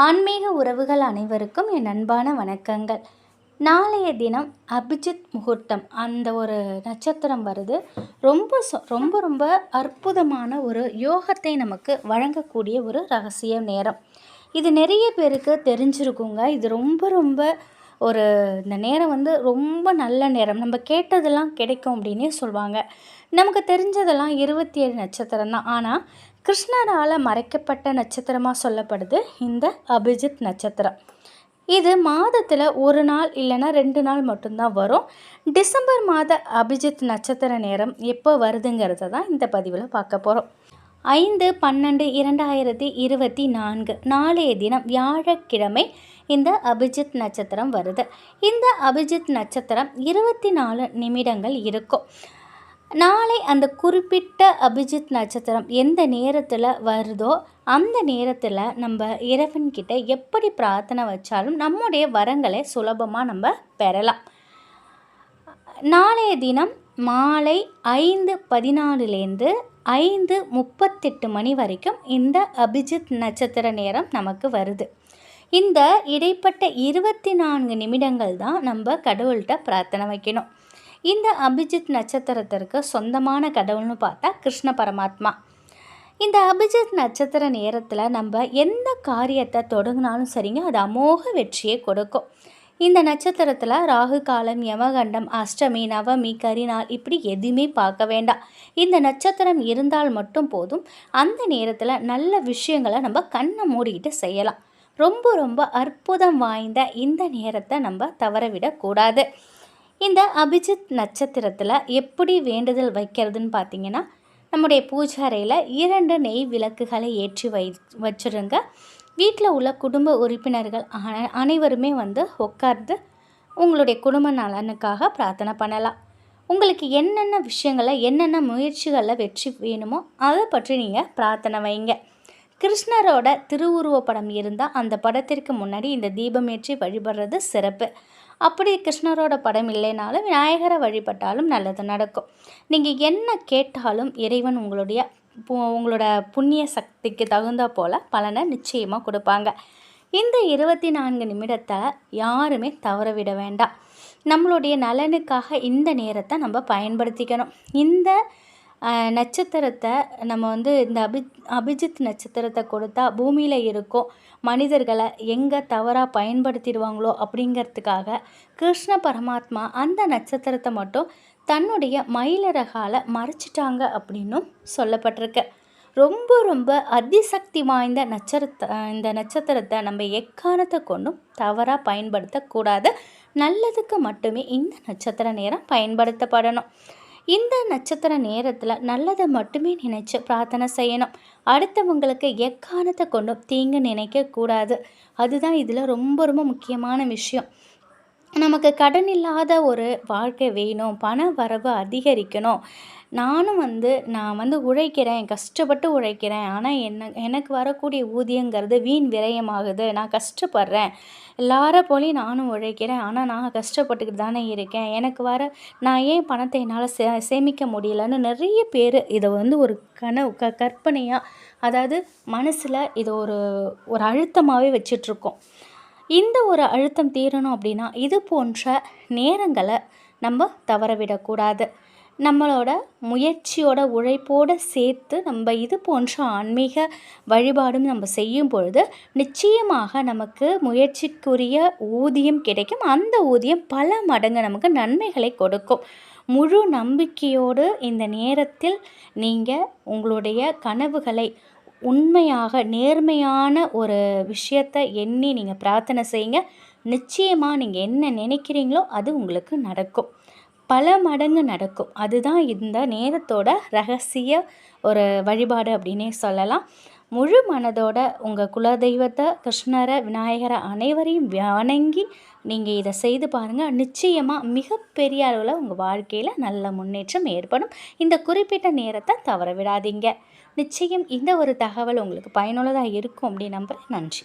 ஆன்மீக உறவுகள் அனைவருக்கும் என் அன்பான வணக்கங்கள். நாளைய தினம் அபிஜித் முகூர்த்தம். அந்த ஒரு நட்சத்திரம் வருது. ரொம்ப ரொம்ப ரொம்ப அற்புதமான ஒரு யோகத்தை நமக்கு வழங்கக்கூடிய ஒரு ரகசிய நேரம். இது நிறைய பேருக்கு தெரிஞ்சிருக்குங்க. இது ரொம்ப ரொம்ப ஒரு இந்த நேரம் வந்து ரொம்ப நல்ல நேரம். நம்ம கேட்டதெல்லாம் கிடைக்கும் அப்படின்னே சொல்லுவாங்க நமக்கு தெரிஞ்சதெல்லாம் இருபத்தி ஏழு நட்சத்திரம் தான். ஆனால் கிருஷ்ணரால் மறைக்கப்பட்ட நட்சத்திரமாக சொல்லப்படுது இந்த அபிஜித் நட்சத்திரம். இது மாதத்தில் ஒரு நாள் இல்லைன்னா ரெண்டு நாள் மட்டும்தான் வரும். டிசம்பர் மாத அபிஜித் நட்சத்திர நேரம் எப்போ வருதுங்கிறத தான் இந்த பதிவில் பார்க்க போகிறோம் ஐந்து பன்னெண்டு இரண்டாயிரத்தி இருபத்தி நான்கு நாளைய தினம் வியாழக்கிழமை இந்த அபிஜித் நட்சத்திரம் வருது. இந்த அபிஜித் நட்சத்திரம் இருபத்தி நாலு நிமிடங்கள் இருக்கும். நாளை அந்த குறிப்பிட்ட அபிஜித் நட்சத்திரம் எந்த நேரத்தில் வருதோ அந்த நேரத்தில் நம்ம இறைவன்கிட்ட எப்படி பிரார்த்தனை வச்சாலும் நம்முடைய வரங்களை சுலபமாக நம்ம பெறலாம். நாளைய தினம் மாலை ஐந்து பதினாலுலேருந்து ஐந்து முப்பத்தெட்டு மணி வரைக்கும் இந்த அபிஜித் நட்சத்திர நேரம் நமக்கு வருது. இந்த இடைப்பட்ட இருபத்தி நான்கு நிமிடங்கள் தான் நம்ம கடவுள்கிட்ட பிரார்த்தனை வைக்கணும். இந்த அபிஜித் நட்சத்திரத்திற்கு சொந்தமான கடவுள்னு பார்த்தா கிருஷ்ண பரமாத்மா. இந்த அபிஜித் நட்சத்திர நேரத்தில் நம்ம எந்த காரியத்தை தொடங்கினாலும் சரிங்க அது அமோக வெற்றியை கொடுக்கும். இந்த நட்சத்திரத்தில் ராகு காலம் யமகண்டம் அஷ்டமி நவமி கரிநாள் இப்படி எதுவுமே பார்க்க வேண்டாம். இந்த நட்சத்திரம் இருந்தால் மட்டும் போதும் அந்த நேரத்தில் நல்ல விஷயங்களை நம்ம கண்ணை மூடிக்கிட்டு செய்யலாம். ரொம்ப ரொம்ப அற்புதம் வாய்ந்த இந்த நேரத்தை நம்ம தவறவிடக்கூடாது. இந்த அபிஜித் நட்சத்திரத்தில் எப்படி வேண்டுதல் வைக்கிறதுன்னு பார்த்தீங்கன்னா நம்முடைய பூஜாரையில் இரண்டு நெய் விளக்குகளை ஏற்றி வை வச்சுருங்க. வீட்டில் உள்ள குடும்ப உறுப்பினர்கள் அனைவருமே வந்து உட்கார்ந்து உங்களுடைய குடும்ப நலனுக்காக பிரார்த்தனை பண்ணலாம். உங்களுக்கு என்னென்ன விஷயங்களை என்னென்ன முயற்சிகளில் வெற்றி வேணுமோ அதை பற்றி நீங்கள் பிரார்த்தனை வைங்க. கிருஷ்ணரோட திருவுருவ படம் இருந்தால் அந்த படத்திற்கு முன்னாடி இந்த தீபம் ஏற்றி வழிபடுறது சிறப்பு. அப்படி கிருஷ்ணரோட படம் இல்லைனாலும் விநாயகரை வழிபட்டாலும் நல்லது நடக்கும். நீங்கள் என்ன கேட்டாலும் இறைவன் உங்களுடைய உங்களோட புண்ணிய சக்திக்கு தகுந்த போல் பலனை நிச்சயமாக கொடுப்பாங்க. இந்த இருபத்தி நான்கு நிமிடத்தை யாருமே தவற விட வேண்டாம். நம்மளுடைய நலனுக்காக இந்த நேரத்தை நம்ம பயன்படுத்திக்கணும். இந்த நட்சத்திரத்தை நம்ம வந்து இந்த அபி அபிஜித் நட்சத்திரத்தை கொடுத்தா பூமியில் இருக்கும் மனிதர்களை எங்கே தவறாக பயன்படுத்திடுவாங்களோ அப்படிங்கிறதுக்காக கிருஷ்ண பரமாத்மா அந்த நட்சத்திரத்தை மட்டும் தன்னுடைய மயிலரகால மறைச்சிட்டாங்க அப்படின்னும் சொல்லப்பட்டிருக்கு. ரொம்ப ரொம்ப அதிசக்தி வாய்ந்த நட்சத்திர இந்த நட்சத்திரத்தை நம்ம எக்காரணத்தை கொண்டும் தவறாக பயன்படுத்தக்கூடாது. நல்லதுக்கு மட்டுமே இந்த நட்சத்திர நேரம் பயன்படுத்தப்படணும். இந்த நட்சத்திர நேரத்தில் நல்லதை மட்டுமே நினைச்சு பிரார்த்தனை செய்யணும். அடுத்தவங்களுக்கு எக்காரணத்தை கொண்டும் தீங்கு நினைக்கக்கூடாது அதுதான் இதில் ரொம்ப ரொம்ப முக்கியமான விஷயம். நமக்கு கடன் இல்லாத ஒரு வாழ்க்கை வேணும். பண வரவு அதிகரிக்கணும். நானும் வந்து நான் வந்து உழைக்கிறேன் கஷ்டப்பட்டு உழைக்கிறேன். ஆனால் என்ன எனக்கு வரக்கூடிய ஊதியங்கிறது வீண் விரயமாகுது. நான் கஷ்டப்படுறேன். எல்லார போலையும் நானும் உழைக்கிறேன். ஆனால் நான் கஷ்டப்பட்டுக்கிட்டு தானே இருக்கேன். எனக்கு வர நான் ஏன் பணத்தை என்னால் சே சேமிக்க முடியலன்னு நிறைய பேர் இதை வந்து ஒரு கனவு க கற்பனையாக அதாவது மனசில் இதை ஒரு ஒரு அழுத்தமாகவே வச்சிட்ருக்கோம். இந்த ஒரு அழுத்தம் தீரணும் அப்படின்னா இது போன்ற நேரங்களை நம்ம தவறவிடக்கூடாது நம்மளோட முயற்சியோட உழைப்போடு சேர்த்து நம்ம இது போன்ற ஆன்மீக வழிபாடும் நம்ம செய்யும் பொழுது நிச்சயமாக நமக்கு முயற்சிக்குரிய ஊதியம் கிடைக்கும். அந்த ஊதியம் பல மடங்கு நமக்கு நன்மைகளை கொடுக்கும். முழு நம்பிக்கையோடு இந்த நேரத்தில் நீங்கள் உங்களுடைய கனவுகளை உண்மையாக நேர்மையான ஒரு விஷயத்தை எண்ணி நீங்கள் பிரார்த்தனை செய்யுங்க. நிச்சயமாக நீங்கள் என்ன நினைக்கிறீங்களோ அது உங்களுக்கு நடக்கும். பல மடங்கு நடக்கும். அதுதான் இந்த நேரத்தோட ரகசிய ஒரு வழிபாடு அப்படின்னே சொல்லலாம். முழு மனதோட உங்கள் குலதெய்வத்தை கிருஷ்ணரை விநாயகரை அனைவரையும் வணங்கி நீங்கள் இதை செய்து பாருங்கள் நிச்சயமாக மிகப்பெரிய அளவில் உங்கள் வாழ்க்கையில் நல்ல முன்னேற்றம் ஏற்படும். இந்த குறிப்பிட்ட நேரத்தை தவற விடாதீங்க. நிச்சயம் இந்த ஒரு தகவல் உங்களுக்கு பயனுள்ளதாக இருக்கும் அப்படின்னு நம்புகிறேன் நன்றி.